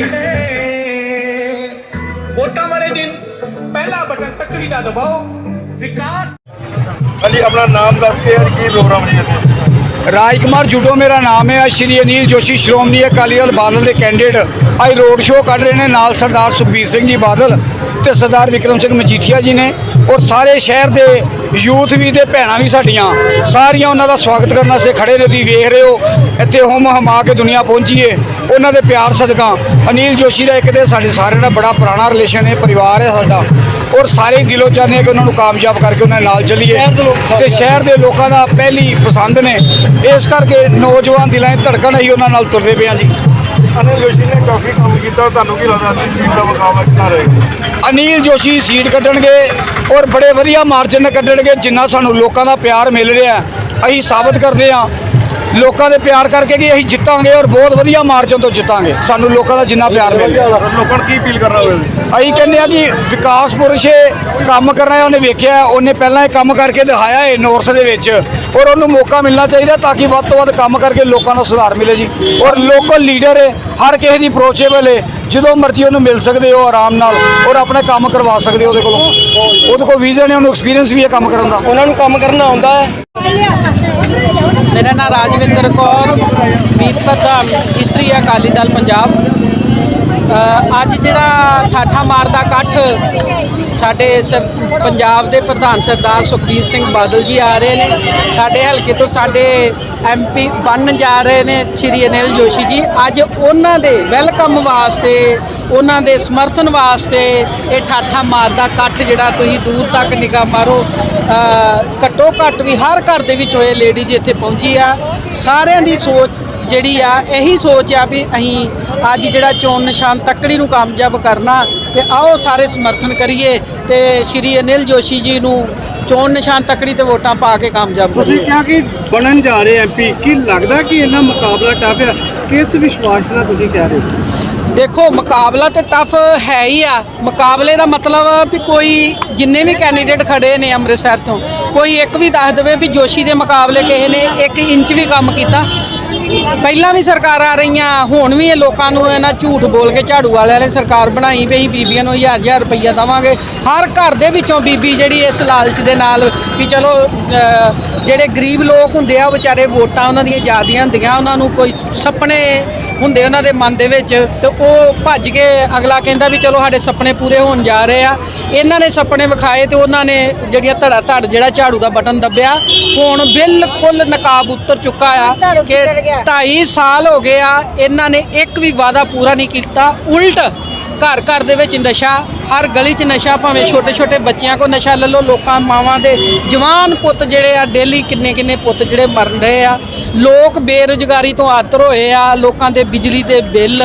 ਜੋਸ਼ੀ ਨੇ। ਵੋਟਾਂ ਵਾਲੇ ਦਿਨ ਪਹਿਲਾ ਬਟਨ ਤੱਕੜੀ ਦਾ ਦਬਾਓ। ਵਿਕਾਸ ਹਾਂਜੀ ਆਪਣਾ ਨਾਮ ਦੱਸ ਕੇ ਯਾਰ ਕੀ ਪ੍ਰੋਗਰਾਮ ਹੈ ਇੱਥੇ? ਰਾਜ ਕੁਮਾਰ ਜੁਡੋ ਮੇਰਾ ਨਾਮ ਹੈ। ਸ਼੍ਰੀ ਅਨੀਲ ਜੋਸ਼ੀ ਸ਼੍ਰੋਮਣੀ ਅਕਾਲੀ ਦਲ ਬਾਦਲ ਦੇ ਕੈਂਡੀਡੇਟ ਅੱਜ ਰੋਡ ਸ਼ੋਅ ਕੱਢ ਰਹੇ ਨੇ ਨਾਲ ਸਰਦਾਰ ਸੁਖਬੀਰ ਸਿੰਘ ਜੀ ਬਾਦਲ ਤੇ ਸਰਦਾਰ ਵਿਕਰਮ ਸਿੰਘ ਮਜੀਠੀਆ ਜੀ ਨੇ। ਔਰ ਸਾਰੇ ਸ਼ਹਿਰ ਦੇ ਯੂਥ ਵੀ ਤੇ ਭੈਣਾਂ ਵੀ ਸਾਡੀਆਂ ਸਾਰੀਆਂ ਉਹਨਾਂ ਦਾ ਸਵਾਗਤ ਕਰਨ ਵਾਸਤੇ ਖੜੇ ਨੇ। ਤੁਸੀਂ ਵੇਖ ਰਹੇ ਹੋ ਇੱਥੇ ਹੁਮ ਹਮਾ ਕੇ ਦੁਨੀਆ ਪਹੁੰਚੀ ਏ। ਉਹਨਾਂ ਦੇ ਪਿਆਰ ਸਦਕਾ ਅਨੀਲ ਜੋਸ਼ੀ ਦਾ ਇੱਕ ਤੇ ਸਾਡੇ ਸਾਰਿਆਂ ਦਾ ਬੜਾ ਪੁਰਾਣਾ ਰਿਲੇਸ਼ਨ ਹੈ ਪਰਿਵਾਰ ਹੈ ਸਾਡਾ। ਔਰ ਸਾਰੇ ਹੀ ਦਿਲੋਂ ਚਾਹੁੰਦੇ ਆ ਕਿ ਉਹਨਾਂ ਨੂੰ ਕਾਮਯਾਬ ਕਰਕੇ ਉਹਨਾਂ ਦੇ ਨਾਲ ਚੱਲੀਏ। ਤੇ ਸ਼ਹਿਰ ਦੇ ਲੋਕਾਂ ਦਾ ਪਹਿਲੀ ਪਸੰਦ ਨੇ। ਇਸ ਕਰਕੇ ਨੌਜਵਾਨ ਦਿਲਾਂ 'ਚ ਧੜਕਣ ਅਸੀਂ ਉਹਨਾਂ ਨਾਲ ਤੁਰਦੇ ਪਏ ਹਾਂ ਜੀ। ਅਨਿਲ ਜੋਸ਼ੀ ਨੇ ਕਾਫੀ ਕੰਮ ਕੀਤਾ। ਤੁਹਾਨੂੰ ਕੀ ਲੱਗਦਾ ਸੀ ਸੀਟ ਦਾ ਮੁਕਾਬਲਾ ਕਿੱਦਾਂ ਰਹੇਗਾ? ਅਨੀਲ ਜੋਸ਼ੀ ਸੀਟ ਕੱਢਣਗੇ ਔਰ ਬੜੇ ਵਧੀਆ ਮਾਰਜਨ ਕੱਢਣਗੇ ਜਿੰਨਾ ਸਾਨੂੰ ਲੋਕਾਂ ਦਾ ਪਿਆਰ ਮਿਲ ਰਿਹਾ। ਹੈ, ਅਸੀਂ ਸਾਬਤ ਕਰਦੇ ਹਾਂ ਲੋਕਾਂ ਦੇ ਪਿਆਰ ਕਰਕੇ ਕਿ ਅਸੀਂ ਜਿੱਤਾਂਗੇ ਔਰ ਬਹੁਤ ਵਧੀਆ ਮਾਰਜਨ ਤੋਂ ਜਿੱਤਾਂਗੇ। ਸਾਨੂੰ ਲੋਕਾਂ ਦਾ ਜਿੰਨਾ ਪਿਆਰ ਮਿਲ। ਰਿਹਾ ਲੋਕਾਂ ਨੂੰ ਕੀ ਅਪੀਲ ਕਰਨਾ ਹੋਵੇ ਅਸੀਂ ਕਹਿੰਦੇ ਆ ਕਿ ਵਿਕਾਸ ਪੁਰਸ਼ ਹੈ, ਕੰਮ ਕਰਨਾ ਹੈ ਉਹਨੇ ਵੇਖਿਆ ਉਹਨੇ ਪਹਿਲਾਂ ਇਹ ਕੰਮ ਕਰਕੇ ਦਿਖਾਇਆ ਹੈ ਨਾਰਥ ਦੇ ਵਿੱਚ। ਔਰ ਉਹਨੂੰ ਮੌਕਾ ਮਿਲਣਾ ਚਾਹੀਦਾ ਤਾਂ ਕਿ ਵੱਧ ਤੋਂ ਵੱਧ ਕੰਮ ਕਰਕੇ ਲੋਕਾਂ ਨੂੰ ਸੁਧਾਰ ਮਿਲੇ ਜੀ। ਔਰ ਲੋਕਲ ਲੀਡਰ ਹੈ ਹਰ ਕਿਸੇ ਦੀ ਅਪਰੋਚੇਬਲ ਹੈ। ਜਦੋਂ ਮਰਜ਼ੀ ਉਹਨੂੰ ਮਿਲ ਸਕਦੇ ਹੋ ਆਰਾਮ ਨਾਲ ਔਰ ਆਪਣੇ ਕੰਮ ਕਰਵਾ ਸਕਦੇ ਹੋ ਉਹਦੇ ਕੋਲੋਂ। ਉਹਦੇ ਕੋਲ ਵਿਜ਼ਨ ਹੈ ਉਹਨੂੰ ਐਕਸਪੀਰੀਅੰਸ ਵੀ ਹੈ ਕੰਮ ਕਰਨ ਦਾ। ਉਹਨਾਂ ਨੂੰ ਕੰਮ ਕਰਨਾ ਆਉਂਦਾ ਹੈ। ਮੇਰਾ ਨਾਮ ਰਾਜਵਿੰਦਰ ਕੌਰ, ਮੀਤ ਪ੍ਰਧਾਨ, ਇਸਤਰੀ ਅਕਾਲੀ ਦਲ ਪੰਜਾਬ। ਅੱਜ ਜਿਹੜਾ ਠਾਠਾ ਮਾਰਦਾ ਇਕੱਠ ਸਾਡੇ ਸਰ ਪੰਜਾਬ ਦੇ ਪ੍ਰਧਾਨ ਸਰਦਾਰ ਸੁਖਬੀਰ ਸਿੰਘ ਬਾਦਲ ਜੀ ਆ ਰਹੇ ਨੇ। ਸਾਡੇ ਹਲਕੇ ਤੋਂ ਸਾਡੇ ਐਮਪੀ ਬਣ ਜਾ ਰਹੇ ਨੇ ਸ਼੍ਰੀ ਅਨਿਲ ਜੋਸ਼ੀ ਜੀ। ਅੱਜ ਉਹਨਾਂ ਦੇ ਵੈਲਕਮ ਵਾਸਤੇ, ਉਹਨਾਂ ਦੇ ਸਮਰਥਨ ਵਾਸਤੇ ਇਹ ਠਾਠਾ ਮਾਰਦਾ ਇਕੱਠ ਜਿਹੜਾ ਤੁਸੀਂ ਦੂਰ ਤੱਕ ਨਿਗਾਹ ਮਾਰੋ। ਘੱਟੋ ਘੱਟ ਵੀ ਹਰ ਘਰ ਦੇ ਵਿੱਚ ਹੋਏ ਲੇਡੀਜ਼ ਇੱਥੇ ਪਹੁੰਚੀ ਆ। ਸਾਰਿਆਂ ਦੀ ਸੋਚ ਜਿਹੜੀ ਆ, ਇਹੀ ਸੋਚ ਆ ਵੀ ਅਸੀਂ ਅੱਜ ਜਿਹੜਾ ਚੋਣ ਨਿਸ਼ਾਨ ਤੱਕੜੀ ਨੂੰ ਕਾਮਯਾਬ ਕਰਨਾ ਤੇ ਆਓ ਸਾਰੇ ਸਮਰਥਨ ਕਰੀਏ ਤੇ ਸ਼੍ਰੀ ਅਨਿਲ ਜੋਸ਼ੀ ਜੀ ਨੂੰ ਚੋਣ ਨਿਸ਼ਾਨ ਤੱਕੜੀ ਤੇ ਵੋਟਾਂ ਪਾ ਕੇ ਕਾਮਯਾਬ ਤੁਸੀਂ ਕਰੀਏ ਕਿਹਾ ਕਿ ਬਣਨ ਜਾ ਰਹੇ ਐਮਪੀ ਕੀ ਲੱਗਦਾ ਕਿ ਇਹਨਾਂ ਮੁਕਾਬਲਾ ਟਫ ਹੈ ਕਿਸ ਵਿਸ਼ਵਾਸ ਨਾਲ ਤੁਸੀਂ ਕਹਿ ਰਹੇ ਹੋ? ਦੇਖੋ ਮੁਕਾਬਲਾ ਤੇ ਟਫ ਹੈ ਹੀ ਆ। ਮੁਕਾਬਲੇ ਦਾ ਮਤਲਬ ਵੀ ਕੋਈ ਜਿੰਨੇ ਵੀ ਕੈਂਡੀਡੇਟ ਖੜੇ ਨੇ ਅੰਮ੍ਰਿਤਸਰ ਤੋਂ ਕੋਈ ਇੱਕ ਵੀ ਦੱਸ ਦੇਵੇ ਵੀ ਜੋਸ਼ੀ ਦੇ ਮੁਕਾਬਲੇ ਕਿਸੇ ਨੇ 1 ਇੰਚ ਵੀ ਕੰਮ ਕੀਤਾ। ਪਹਿਲਾਂ ਵੀ ਸਰਕਾਰਾਂ ਰਹੀਆਂ, ਹੁਣ ਵੀ ਇਹ ਲੋਕਾਂ ਨੂੰ ਇਹਨਾਂ ਝੂਠ ਬੋਲ ਕੇ ਝਾੜੂ ਵਾਲਿਆਂ ਨੇ ਸਰਕਾਰ ਬਣਾਈ ਪਈ, ਬੀਬੀਆਂ ਨੂੰ ਹਜ਼ਾਰ ਹਜ਼ਾਰ ਰੁਪਈਆ ਦੇਵਾਂਗੇ। ਹਰ ਘਰ ਦੇ ਵਿੱਚੋਂ ਬੀਬੀ ਜਿਹੜੀ ਇਸ ਲਾਲਚ ਦੇ ਨਾਲ ਵੀ ਚਲੋ ਜਿਹੜੇ ਗਰੀਬ ਲੋਕ ਹੁੰਦੇ ਆ, ਉਹ ਵਿਚਾਰੇ ਵੋਟਾਂ ਉਹਨਾਂ ਦੀਆਂ ਜ਼ਿਆਦੀਆਂ ਹੁੰਦੀਆਂ, ਉਹਨਾਂ ਨੂੰ ਕੋਈ ਸੁਪਨੇ ਹੁੰਦੇ ਉਹਨਾਂ ਦੇ ਮਨ ਦੇ ਵਿੱਚ ਤੇ ਉਹ ਭੱਜ ਕੇ ਅਗਲਾ ਕਹਿੰਦਾ ਵੀ ਚਲੋ ਸਾਡੇ ਸੁਪਨੇ ਪੂਰੇ ਹੋਣ ਜਾ ਰਹੇ ਆ। ਇਹਨਾਂ ਨੇ ਸੁਪਨੇ ਵਿਖਾਏ ਤੇ ਉਹਨਾਂ ਨੇ ਜਿਹੜੀਆਂ ਧੜਾ ਧੜ ਜਿਹੜਾ ਝਾੜੂ ਦਾ ਬਟਨ ਦੱਬਿਆ ਹੁਣ ਬਿਲਕੁਲ ਨਕਾਬ ਉੱਤਰ ਚੁੱਕਾ ਆ ਕਿ 2.5 ਸਾਲ ਹੋ ਗਏ ਆ ਇਹਨਾਂ ਨੇ ਇੱਕ ਵੀ ਵਾਅਦਾ ਪੂਰਾ ਨਹੀਂ ਕੀਤਾ। ਉਲਟ ਘਰ ਘਰ ਦੇ ਵਿੱਚ ਨਸ਼ਾ ਹਰ ਗਲੀ 'ਚ ਨਸ਼ਾ ਭਾਵੇਂ ਛੋਟੇ ਛੋਟੇ ਬੱਚਿਆਂ ਕੋ ਨਸ਼ਾ ਲੈ ਲਓ, ਲੋਕਾਂ ਮਾਵਾਂ ਦੇ ਜਵਾਨ ਪੁੱਤ ਜਿਹੜੇ ਆ, ਡੇਲੀ ਕਿੰਨੇ ਕਿੰਨੇ ਪੁੱਤ ਜਿਹੜੇ ਮਰਨ ਰਹੇ ਆ। ਲੋਕ ਬੇਰੁਜ਼ਗਾਰੀ ਤੋਂ ਆਤਰ ਹੋਏ ਆ, ਲੋਕਾਂ ਦੇ ਬਿਜਲੀ ਦੇ ਬਿੱਲ,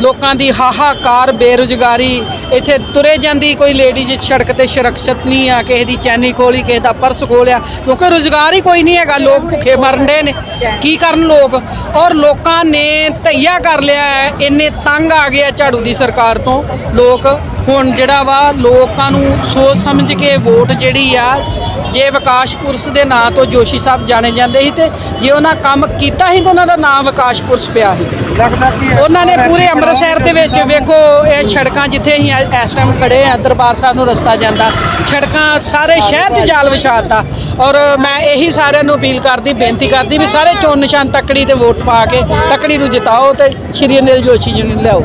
ਲੋਕਾਂ ਦੀ ਹਾਹਾਕਾਰ ਬੇਰੁਜ਼ਗਾਰੀ। ਇੱਥੇ ਤੁਰੇ ਜਾਂਦੀ ਕੋਈ ਲੇਡੀਜ਼ ਸੜਕ ਤੇ ਸੁਰੱਖਿਅਤ ਨਹੀਂ ਆ, ਕਿਸੇ ਦੀ ਚੈਨੀ ਖੋਲੀ, ਕਿਸੇ ਦਾ ਪਰਸ ਖੋਲਿਆ, ਕਿਉਂਕਿ ਰੁਜ਼ਗਾਰ ਹੀ ਕੋਈ ਨਹੀਂ ਹੈਗਾ, ਲੋਕ ਭੁੱਖੇ ਮਰਨ ਦੇ ਨੇ। ਕੀ ਕਰਨ ਲੋਕ? ਔਰ ਲੋਕਾਂ ਨੇ ਧਈਆ ਕਰ ਲਿਆ ਹੈ, ਇੰਨੇ ਤੰਗ ਆ ਗਏ ਆ ਝਾੜੂ ਦੀ ਸਰਕਾਰ ਤੋਂ। ਲੋਕ ਹੁਣ ਜਿਹੜਾ ਵਾ ਲੋਕਾਂ ਨੂੰ ਸੋਚ ਸਮਝ ਕੇ ਵੋਟ ਜਿਹੜੀ ਆ ਜੇ ਵਿਕਾਸ ਪੁਰਸ਼ ਦੇ ਨਾਂ ਤੋਂ ਜੋਸ਼ੀ ਸਾਹਿਬ ਜਾਣੇ ਜਾਂਦੇ ਸੀ ਤੇ ਜੇ ਉਹਨਾਂ ਕੰਮ ਕੀਤਾ ਸੀ ਤਾਂ ਉਹਨਾਂ ਦਾ ਨਾਮ ਵਿਕਾਸ ਪੁਰਸ਼ ਪਿਆ ਸੀ। ਲੱਗਦਾ ਕਿ ਉਹਨਾਂ ਨੇ ਪੂਰੇ ਅੰਮ੍ਰਿਤਸਰ ਦੇ ਵਿੱਚ ਵੇਖੋ ਇਹ ਸੜਕਾਂ ਜਿੱਥੇ ਅਸੀਂ ਇਸ ਟਾਈਮ ਖੜੇ ਆ ਦਰਬਾਰ ਸਾਹਿਬ ਨੂੰ ਰਸਤਾ ਜਾਂਦਾ ਸੜਕਾਂ ਸਾਰੇ ਸ਼ਹਿਰ 'ਚ ਜਾਲ ਵਿਛਾਤਾ ਔਰ ਮੈਂ ਇਹੀ ਸਾਰਿਆਂ ਨੂੰ ਅਪੀਲ ਕਰਦੀ ਬੇਨਤੀ ਕਰਦੀ ਵੀ ਸਾਰੇ ਚੋਣ ਨਿਸ਼ਾਨ ਤੱਕੜੀ ਤੇ ਵੋਟ ਪਾ ਕੇ ਤੱਕੜੀ ਨੂੰ ਜਿਤਾਓ ਤੇ ਸ਼੍ਰੀ ਅਨਿਲ ਜੋਸ਼ੀ ਜੀ ਨੂੰ ਲਿਆਓ।